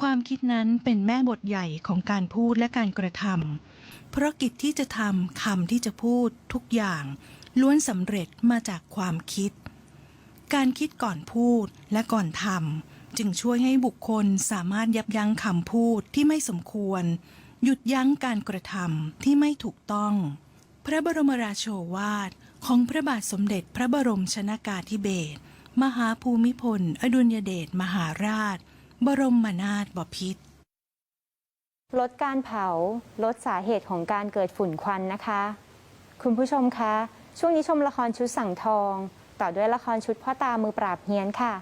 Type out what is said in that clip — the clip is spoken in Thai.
ความคิดนั้นเป็นแม่บทใหญ่ของการพูดและการกระทำเพราะกิจที่จะทำคำที่จะพูดทุกอย่างล้วนสำเร็จมาจากความคิด การคิดก่อนพูดและก่อนทำจึงช่วยให้บุคคลสามารถยับยั้งคำพูดที่ไม่สมควร หยุดยั้งการกระทำที่ไม่ถูกต้อง พระบรมราโชวาทของพระบาทสมเด็จพระบรมชนากาธิเบศรมหาภูมิพล อดุลยเดชมหาราช บรมนาถบพิตรลดการเผา ลดสาเหตุของการเกิดฝุ่นควันนะคะ คุณผู้ชมคะ ช่วงนี้ชมละครชุดสั่งทอง ต่อด้วยละครชุดพ่อตามือปราบเฮียนค่ะ